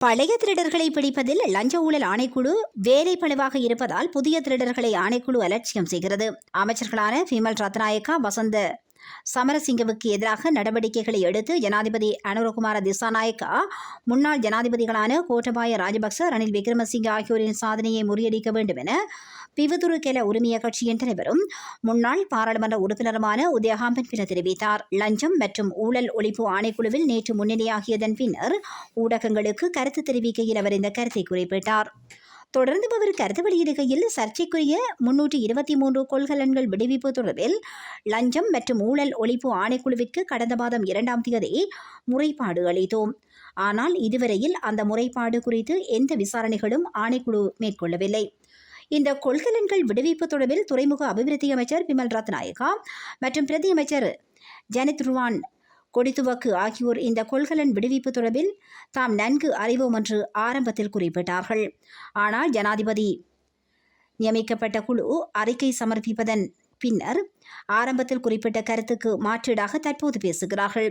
பழைய திருடர்களை பிடிப்பதில் லஞ்ச ஊழல் ஆணைக்குழு வேலை பழுவாக இருப்பதால் புதிய திருடர்களை ஆணைக்குழு அலட்சியம் செய்கிறது. அமைச்சர்களான விமல் ரத்நாயக்கா வசந்த சமரசிங்கவுக்கு எதிராக நடவடிக்கைகளை எடுத்து ஜனாதிபதி அனுரகுமார திசாநாயக்கா முன்னாள் ஜனாதிபதிகளான கோட்டபாய ராஜபக்ச ரணில் விக்ரமசிங்க ஆகியோரின் சாதனையை முறியடிக்க வேண்டும் என பிவதுரு கெல உரிமைய கட்சியின் தலைவரும் முன்னாள் பாராளுமன்ற உறுப்பினருமான உதயகாம்பன் பின்னர் தெரிவித்தார். லஞ்சம் மற்றும் ஊழல் ஒழிப்பு ஆணைக்குழுவில் நேற்று முன்னிலையாகியதன் பின்னர் ஊடகங்களுக்கு கருத்து தெரிவிக்கையில் அவர் இந்த கருத்தை குறிப்பிட்டார். தொடர்ந்து அவர் கருத்து வெளியிடுகையில் சர்ச்சைக்குரிய முன்னூற்றி இருபத்தி மூன்று கொள்கலன்கள் விடுவிப்பு தொடர்பில் லஞ்சம் மற்றும் ஊழல் ஒழிப்பு ஆணைக்குழுவிற்கு கடந்த மாதம் இரண்டாம் தேதி முறைப்பாடு அளித்தோம். ஆனால் இதுவரையில் அந்த முறைப்பாடு குறித்து எந்த விசாரணைகளும் ஆணைக்குழு மேற்கொள்ளவில்லை. இந்த கொள்கலன்கள் விடுவிப்பு தொடர்பில் துறைமுக அபிவிருத்தி அமைச்சர் பிமல் ரத்நாயகா மற்றும் பிரதி அமைச்சர் ஜனித் ருவான் கொடித்துவக்கு ஆகியோர் இந்த கொள்கலன் விடுவிப்பு தொடர்பில் தாம் நன்கு அறிவோம் என்று ஆரம்பத்தில் குறிப்பிட்டார்கள். ஆனால் ஜனாதிபதி நியமிக்கப்பட்ட குழு அறிக்கை சமர்ப்பிப்பதன் பின்னர் ஆரம்பத்தில் குறிப்பிட்ட கருத்துக்கு மாற்றீடாக தற்போது பேசுகிறார்கள்.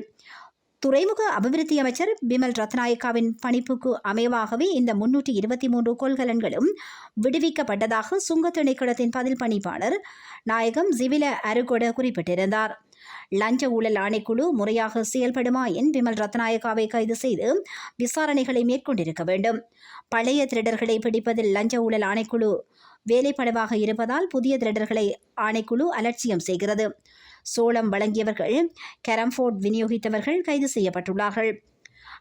துறைமுக அபிவிருத்தி அமைச்சர் பிமல் ரத்நாயக்காவின் பணிப்புக்கு அமைவாகவே இந்த முன்னூற்றி இருபத்தி மூன்று கொள்கலன்களும் விடுவிக்கப்பட்டதாக சுங்க திணைக்களத்தின் பதில் பணிப்பாளர் நாயகம் ஜிவில அருகொட குறிப்பிட்டிருந்தார். லஞ்ச ஊழல் ஆணைக்குழு முறையாக செயல்படுமா என் பிமல் ரத்நாயக்காவை கைது செய்து விசாரணைகளை மேற்கொண்டிருக்க வேண்டும். பழைய திருடர்களை பிடிப்பதில் லஞ்ச ஊழல் ஆணைக்குழு வேலைப்படவாக இருப்பதால் புதிய திருடர்களை ஆணைக்குழு அலட்சியம் செய்கிறது. சோளம் வழங்கியவர்கள் கேரம்ஃபோர்ட் விநியோகித்தவர்கள் கைது செய்யப்பட்டுள்ளார்கள்.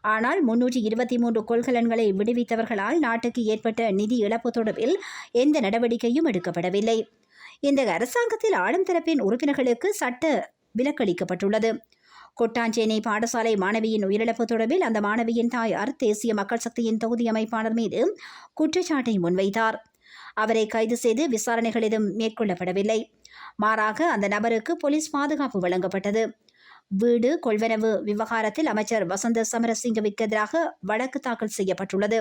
ஆனால் முன்னூற்றி இருபத்தி மூன்று கொள்கலன்களை விடுவித்தவர்களால் நாட்டுக்கு ஏற்பட்ட நிதி இழப்பு தொடர்பில் எந்த நடவடிக்கையும் எடுக்கப்படவில்லை. இந்த அரசாங்கத்தில் ஆளும் தரப்பின் உறுப்பினர்களுக்கு சட்ட விலக்களிக்கப்பட்டுள்ளது. கொட்டாஞ்சேனை பாடசாலை மாணவியின் உயிரிழப்பு தொடர்பில் அந்த மாணவியின் தாயார் தேசிய மக்கள் சக்தியின் தொகுதி அமைப்பாளர் மீது குற்றச்சாட்டை முன்வைத்தார். அவரை கைது செய்து விசாரணைகள் எதுவும் மேற்கொள்ளப்படவில்லை. மாறாக அந்த நபருக்கு போலீஸ் பாதுகாப்பு வழங்கப்பட்டது. வீடு கொள்வனவு விவகாரத்தில் அமைச்சர் வசந்த சமரசிங்கவிற்கு எதிராக வழக்கு தாக்கல் செய்யப்பட்டுள்ளது.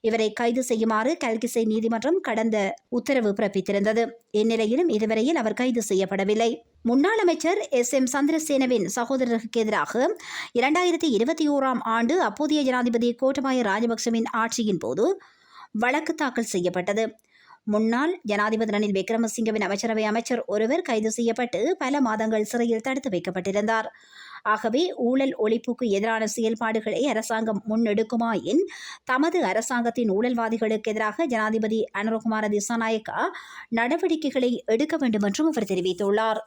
இவரை கைது செய்யுமாறு கல்கிசை நீதிமன்றம் கடந்த உத்தரவு பிறப்பித்திருந்தது. இந்நிலையிலும் இதுவரையில் அவர் கைது செய்யப்படவில்லை. முன்னாள் அமைச்சர் எஸ். எம். சந்திரசேனவின் சகோதரருக்கு எதிராக இரண்டாயிரத்தி இருபத்தி ஓராம் ஆண்டு அப்போதைய ஜனாதிபதி கோட்டபாய ராஜபக்சவின் ஆட்சியின் போது வழக்கு தாக்கல் செய்யப்பட்டது. முன்னாள் ஜனாதிபதி ரணில் விக்ரமசிங்கவின் அமைச்சரவை அமைச்சர் ஒருவர் கைது செய்யப்பட்டு பல மாதங்கள் சிறையில் தடுத்து வைக்கப்பட்டிருந்தார். ஆகவே ஊழல் ஒழிப்புக்கு எதிரான செயல்பாடுகளை அரசாங்கம் முன்னெடுக்குமாயின் தமது அரசாங்கத்தின் ஊழல்வாதிகளுக்கு எதிராக ஜனாதிபதி அனுரகுமார திசாநாயக்கா நடவடிக்கைகளை எடுக்க வேண்டும் என்றும் அவர் தெரிவித்துள்ளார்.